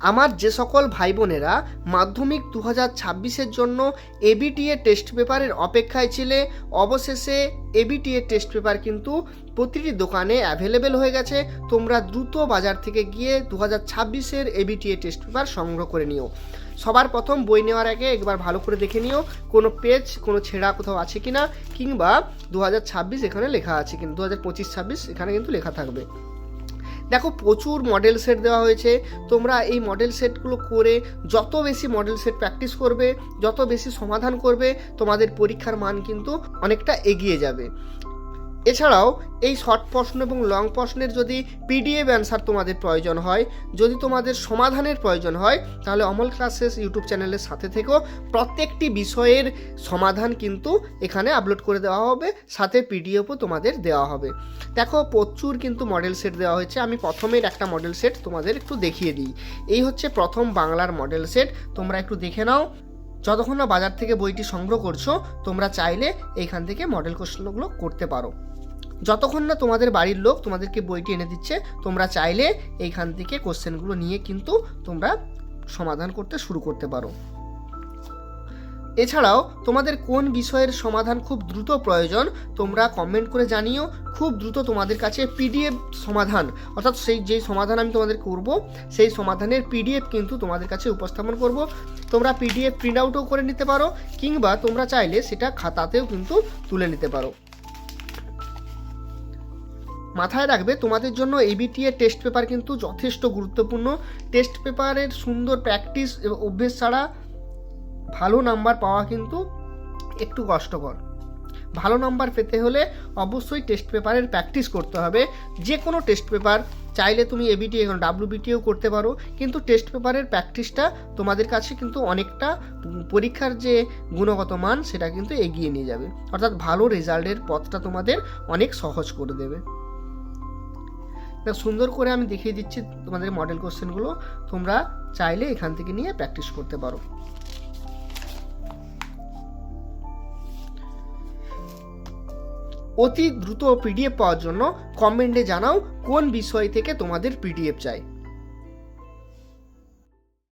আমার যে সকল ভাই বোনেরা মাধ্যমিক দু হাজার ছাব্বিশের জন্য এবিটিএ টেস্ট পেপারের অপেক্ষায় ছিলে, অবশেষে এবিটিএ টেস্ট পেপার কিন্তু প্রতিটি দোকানে অ্যাভেলেবেল হয়ে গেছে। তোমরা দ্রুত বাজার থেকে গিয়ে দু হাজার ছাব্বিশের এবিটিএ টেস্ট পেপার সংগ্রহ করে নিও। সবার প্রথম বই নেওয়ার আগে একবার ভালো করে দেখে নিও, কোনো পেজ কোনো ছেঁড়া কোথাও আছে কিনা, কিংবা দু হাজার ছাব্বিশ এখানে লেখা আছে কিন্তু দু হাজার পঁচিশ ছাব্বিশ এখানে কিন্তু লেখা থাকবে। দেখো প্রচুর মডেল সেট দেওয়া হয়েছে। তোমরা এই মডেল সেটগুলো করে যত বেশি মডেল সেট প্র্যাকটিস করবে, যত বেশি সমাধান করবে, তোমাদের পরীক্ষার মান কিন্তু অনেকটা এগিয়ে যাবে। এছাড়াও, এই শর্ট প্রশ্ন এবং লং প্রশ্নের যদি পিডিএফ অ্যান্সার তোমাদের প্রয়োজন হয়, যদি তোমাদের সমাধানের প্রয়োজন হয়, তাহলে অমল ক্লাসেস ইউটিউব চ্যানেলের সাথে থেকেও প্রত্যেকটি বিষয়ের সমাধান কিন্তু এখানে আপলোড করে দেওয়া হবে, সাথে পিডিএফও তোমাদের দেওয়া হবে। দেখো, প্রচুর কিন্তু মডেল সেট দেওয়া হয়েছে। আমি প্রথমের একটা মডেল সেট তোমাদের একটু দেখিয়ে দিই। এই হচ্ছে প্রথম বাংলার মডেল সেট তোমরা একটু দেখে নাও। যতক্ষণ না বাজার থেকে বইটি সংগ্রহ করছ, তোমরা চাইলে এইখান থেকে মডেল কোশ্চেনগুলো করতে পারো। যতক্ষণ না তোমাদের বাড়ির লোক তোমাদেরকে বইটি এনে দিচ্ছে, তোমরা চাইলে এইখান থেকে কোশ্চেনগুলো নিয়ে কিন্তু তোমরা সমাধান করতে শুরু করতে পারো। এছাড়াও, তোমাদের কোন বিষয়ের সমাধান খুব দ্রুত প্রয়োজন, তোমরা কমেন্ট করে জানিও। খুব দ্রুত তোমাদের কাছে পিডিএফ সমাধান, অর্থাৎ সেই যেই সমাধান আমি তোমাদের করব, সেই সমাধানের পিডিএফ কিন্তু তোমাদের কাছে উপস্থাপন করব। তোমরা পিডিএফ প্রিন্ট আউটও করে নিতে পারো, কিংবা তোমরা চাইলে সেটা খাতাতেও কিন্তু তুলে নিতে পারো। মাথায় রাখবে, তোমাদের জন্য এবিটিএ টেস্ট পেপার কিন্তু যথেষ্ট গুরুত্বপূর্ণ। টেস্ট পেপারের সুন্দর প্র্যাকটিস এবং অভ্যেস ছাড়া ভালো নাম্বার পাওয়া কিন্তু একটু কষ্টকর। ভালো নাম্বার পেতে হলে অবশ্যই টেস্ট পেপারের প্র্যাকটিস করতে হবে। যে কোনো টেস্ট পেপার চাইলে তুমি এবিটি এখন ডাব্লিউবিটিও করতে পারো, কিন্তু টেস্ট পেপারের প্র্যাকটিসটা তোমাদের কাছে কিন্তু অনেকটা পরীক্ষার যে গুণগত মান, সেটা কিন্তু এগিয়ে নিয়ে যাবে। অর্থাৎ ভালো রেজাল্টের পথটা তোমাদের অনেক সহজ করে দেবে। সুন্দর করে আমি দেখিয়ে দিচ্ছি তোমাদের মডেল কোশ্চেনগুলো তোমরা চাইলে এখান থেকে নিয়ে প্র্যাকটিস করতে পারো। অতি দ্রুত পিডিএফ পাওয়ার জন্য কমেন্টে জানাও কোন বিষয় থেকে তোমাদের পিডিএফ চাই।